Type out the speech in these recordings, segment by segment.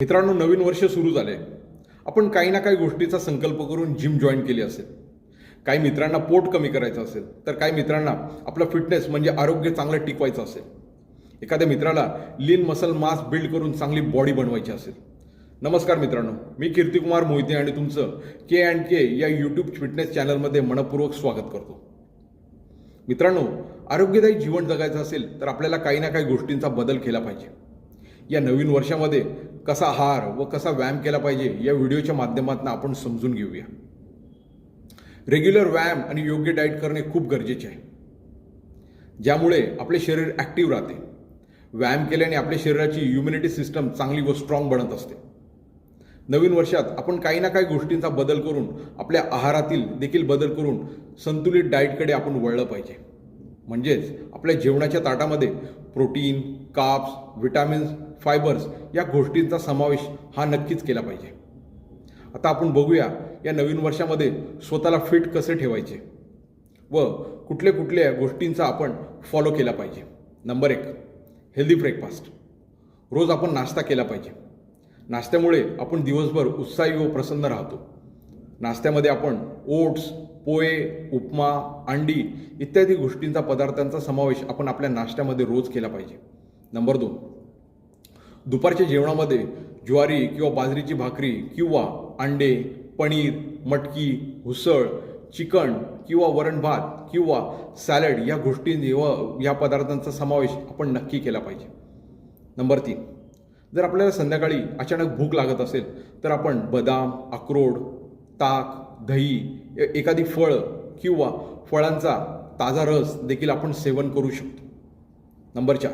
मित्रांनो नवीन वर्ष सुरू झाले आपण काही ना काही गोष्टीचा संकल्प करून जिम जॉईन केली असेल. काही मित्रांना पोट कमी करायचं असेल तर काही मित्रांना आपला फिटनेस म्हणजे आरोग्य चांगलं टिकवायचं असेल. एखाद्या मित्राला लीन मसल मास बिल्ड करून चांगली बॉडी बनवायची असेल. नमस्कार मित्रांनो मी कीर्तिकुमार मोहिते आणि तुमचं के अँड के या यूट्यूब फिटनेस चॅनलमध्ये मनपूर्वक स्वागत करतो. मित्रांनो आरोग्यदायी जीवन जगायचं असेल तर आपल्याला काही ना काही गोष्टींचा बदल केला पाहिजे. या नवीन वर्षामध्ये कसा आहार व कसा व्यायाम केला पाहिजे या व्हिडिओच्या माध्यमातून आपण समजून घेऊया. रेग्युलर व्यायाम आणि योग्य डाएट करणे खूप गरजेचे आहे. ज्यामुळे आपले शरीर ॲक्टिव्ह राहते. व्यायाम केल्याने आपल्या शरीराची इम्युनिटी सिस्टम चांगली व स्ट्रॉंग बनत असते. नवीन वर्षात आपण काही ना काही गोष्टींचा बदल करून आपल्या आहारातील देखील बदल करून संतुलित डाएटकडे आपण वळलं पाहिजे. म्हणजेच आपल्या जेवणाच्या ताटामध्ये प्रोटीन काप्स विटॅमिन्स फायबर्स या गोष्टींचा समावेश हा नक्कीच केला पाहिजे. आता आपण बघूया या नवीन वर्षामध्ये स्वतःला फिट कसे ठेवायचे व कुठल्या कुठल्या गोष्टींचा आपण फॉलो केला पाहिजे. नंबर एक हेल्दी ब्रेकफास्ट. रोज आपण नाश्ता केला पाहिजे. नाश्त्यामुळे आपण दिवसभर उत्साही व प्रसन्न राहतो. नाश्त्यामध्ये आपण ओट्स पोहे उपमा अंडी इत्यादी गोष्टींचा पदार्थांचा समावेश आपण आपल्या नाश्त्यामध्ये रोज केला पाहिजे. नंबर दोन. दुपारच्या जेवणामध्ये ज्वारी किंवा बाजरीची भाकरी किंवा अंडे पनीर मटकी उसळ चिकन किंवा वरण भात किंवा सॅलड या गोष्टी व या पदार्थांचा समावेश आपण नक्की केला पाहिजे. नंबर तीन. जर आपल्याला संध्याकाळी अचानक भूक लागत असेल तर आपण बदाम अक्रोड ताक दही एखादी फळं किंवा फळांचा ताजा रस देखील आपण सेवन करू शकतो. नंबर चार.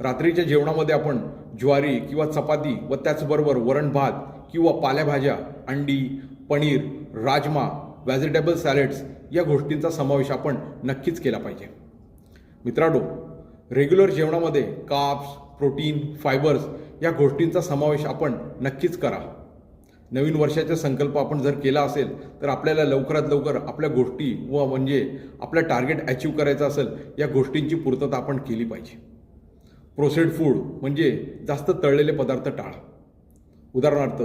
रात्रीच्या जेवणामध्ये आपण ज्वारी किंवा चपाती व त्याचबरोबर वरण भात किंवा पालेभाज्या अंडी पनीर राजमा व्हेजिटेबल सॅलेड्स या गोष्टींचा समावेश आपण नक्कीच केला पाहिजे. मित्रांनो रेग्युलर जेवणामध्ये काप्स प्रोटीन फायबर्स या गोष्टींचा समावेश आपण नक्कीच करा. नवीन वर्षाचा संकल्प आपण जर केला असेल तर आपल्याला लवकरात लवकर आपल्या गोष्टी व म्हणजे आपलं टार्गेट अचीव करायचं असेल या गोष्टींची पूर्तता आपण केली पाहिजे. प्रोसेड फूड म्हणजे जास्त तळलेले पदार्थ टाळा. उदाहरणार्थ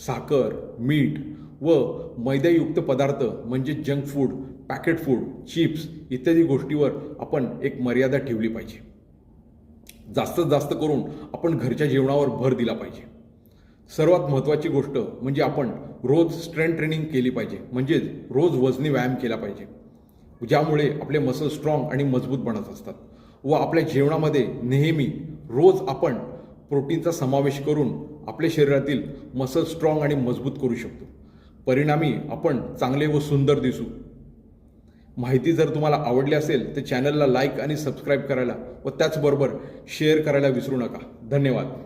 साखर मीठ व मैद्यायुक्त पदार्थ म्हणजे junk food packet food chips इत्यादी गोष्टीवर आपण एक मर्यादा ठेवली पाहिजे. जास्तीत जास्त करून आपण घरच्या जेवणावर भर दिला पाहिजे. सर्वात महत्त्वाची गोष्ट म्हणजे आपण रोज स्ट्रेंथ ट्रेनिंग केली पाहिजे. म्हणजेच रोज वजनी व्यायाम केला पाहिजे. ज्यामुळे आपले मसल स्ट्रॉंग आणि मजबूत बनत असतात. व आपल्या जेवणामध्ये नेहमी रोज आपण प्रोटीनचा समावेश करून आपल्या शरीरातील मसल स्ट्रॉंग आणि मजबूत करू शकतो. परिणामी आपण चांगले व सुंदर दिसू. माहिती जर तुम्हाला आवडली असेल तर चॅनलला लाईक आणि सबस्क्राईब करायला व त्याचबरोबर शेअर करायला विसरू नका. धन्यवाद.